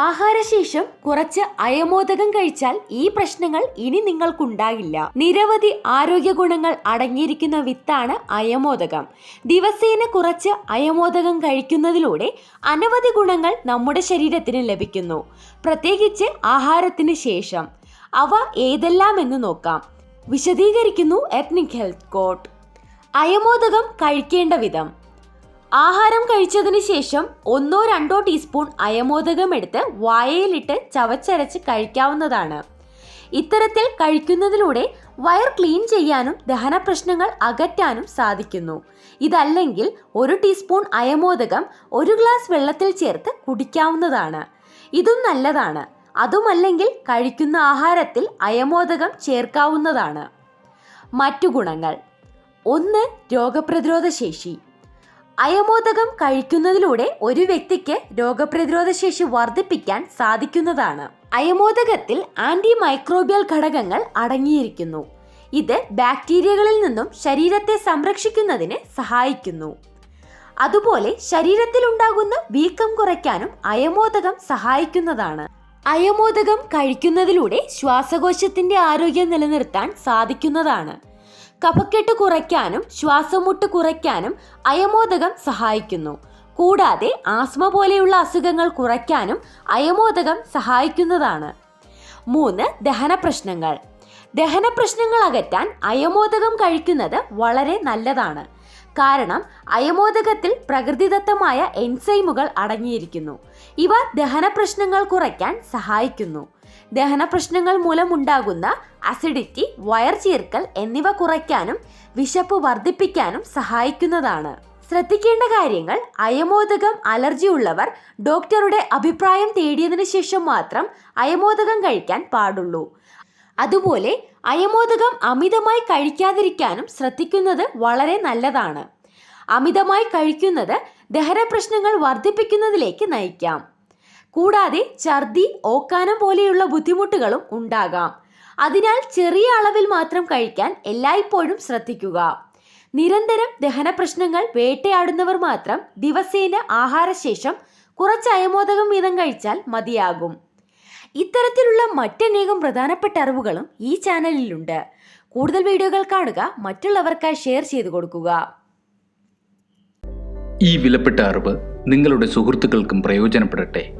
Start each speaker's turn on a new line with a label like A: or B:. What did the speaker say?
A: ആഹാരശേഷം കുറച്ച് അയമോദകം കഴിച്ചാൽ ഈ പ്രശ്നങ്ങൾ ഇനി നിങ്ങൾക്കുണ്ടാകില്ല. നിരവധി ആരോഗ്യ ഗുണങ്ങൾ അടങ്ങിയിരിക്കുന്ന വിത്താണ് അയമോദകം. ദിവസേന കുറച്ച് അയമോദകം കഴിക്കുന്നതിലൂടെ അനവധി ഗുണങ്ങൾ നമ്മുടെ ശരീരത്തിന് ലഭിക്കുന്നു. പ്രത്യേകിച്ച് ആഹാരത്തിന് ശേഷം. അവ ഏതെല്ലാം എന്ന് നോക്കാം. വിശദീകരിക്കുന്നു എത്നിക് ഹെൽത്ത് കോട്ട് അയമോദകം കഴിക്കേണ്ട വിധം. ആഹാരം കഴിച്ചതിന് ശേഷം ഒന്നോ രണ്ടോ ടീസ്പൂൺ അയമോദകം എടുത്ത് വായയിലിട്ട് ചവച്ചരച്ച് കഴിക്കാവുന്നതാണ്. ഇത്തരത്തിൽ കഴിക്കുന്നതിലൂടെ വയർ ക്ലീൻ ചെയ്യാനും ദഹന പ്രശ്നങ്ങൾ അകറ്റാനും സാധിക്കുന്നു. ഇതല്ലെങ്കിൽ ഒരു ടീസ്പൂൺ അയമോദകം ഒരു ഗ്ലാസ് വെള്ളത്തിൽ ചേർത്ത് കുടിക്കാവുന്നതാണ്. ഇതും നല്ലതാണ്. അതുമല്ലെങ്കിൽ കഴിക്കുന്ന ആഹാരത്തിൽ അയമോദകം ചേർക്കാവുന്നതാണ്. മറ്റു ഗുണങ്ങൾ. ഒന്ന് രോഗപ്രതിരോധ ശേഷി അയമോദകം കഴിക്കുന്നതിലൂടെ ഒരു വ്യക്തിക്ക് രോഗപ്രതിരോധ ശേഷി വർദ്ധിപ്പിക്കാൻ സാധിക്കുന്നതാണ്. അയമോദകത്തിൽ ആന്റി മൈക്രോബിയൽ ഘടകങ്ങൾ അടങ്ങിയിരിക്കുന്നു. ഇത് ബാക്ടീരിയകളിൽ നിന്നും ശരീരത്തെ സംരക്ഷിക്കുന്നതിന് സഹായിക്കുന്നു. അതുപോലെ ശരീരത്തിൽ ഉണ്ടാകുന്ന വീക്കം കുറയ്ക്കാനും അയമോദകം സഹായിക്കുന്നതാണ്. അയമോദകം കഴിക്കുന്നതിലൂടെ ശ്വാസകോശത്തിന്റെ ആരോഗ്യം നിലനിർത്താൻ സാധിക്കുന്നതാണ്. കഫക്കെട്ട് കുറയ്ക്കാനും ശ്വാസമുട്ട് കുറയ്ക്കാനും അയമോദകം സഹായിക്കുന്നു. കൂടാതെ ആസ്മ പോലെയുള്ള അസുഖങ്ങൾ കുറയ്ക്കാനും അയമോദകം സഹായിക്കുന്നതാണ്. മൂന്ന് ദഹന പ്രശ്നങ്ങൾ. ദഹന പ്രശ്നങ്ങൾ അകറ്റാൻ അയമോദകം കഴിക്കുന്നത് വളരെ നല്ലതാണ്. കാരണം അയമോദകത്തിൽ പ്രകൃതിദത്തമായ എൻസൈമുകൾ അടങ്ങിയിരിക്കുന്നു. ഇവ ദഹന പ്രശ്നങ്ങൾ കുറയ്ക്കാൻ സഹായിക്കുന്നു. ദഹന പ്രശ്നങ്ങൾ മൂലമുണ്ടാകുന്ന അസിഡിറ്റി വയർ ചീർക്കൽ എന്നിവ കുറയ്ക്കാനും വിശപ്പ് വർദ്ധിപ്പിക്കാനും സഹായിക്കുന്നതാണ്. ശ്രദ്ധിക്കേണ്ട കാര്യങ്ങൾ അയമോദകം അലർജി ഉള്ളവർ ഡോക്ടറുടെ അഭിപ്രായം തേടിയതിനു ശേഷം മാത്രം അയമോദകം കഴിക്കാൻ പാടുള്ളൂ. അതുപോലെ അയമോദകം അമിതമായി കഴിക്കാതിരിക്കാനും ശ്രദ്ധിക്കുന്നത് വളരെ നല്ലതാണ്. അമിതമായി കഴിക്കുന്നത് ദഹന പ്രശ്നങ്ങൾ വർദ്ധിപ്പിക്കുന്നതിലേക്ക് നയിക്കാം. കൂടാതെ ഛർദി ഓക്കാനം പോലെയുള്ള ബുദ്ധിമുട്ടുകളും ഉണ്ടാകാം. അതിനാൽ ചെറിയ അളവിൽ മാത്രം കഴിക്കാൻ എല്ലായ്പ്പോഴും ശ്രദ്ധിക്കുക. നിരന്തരം ദഹന പ്രശ്നങ്ങൾ വേട്ടയാടുന്നവർ മാത്രം ദിവസേന ആഹാരശേഷം കുറച്ച് അയമോദകം വീതം കഴിച്ചാൽ മതിയാകും. ഇത്തരത്തിലുള്ള മറ്റനേകം പ്രധാനപ്പെട്ട അറിവുകളും ഈ ചാനലിലുണ്ട്. കൂടുതൽ വീഡിയോകൾ കാണുക മറ്റുള്ളവർക്കായി ഷെയർ ചെയ്തു കൊടുക്കുക.
B: ഈ വിലപ്പെട്ട അറിവ് നിങ്ങളുടെ സുഹൃത്തുക്കൾക്കും പ്രയോജനപ്പെടട്ടെ.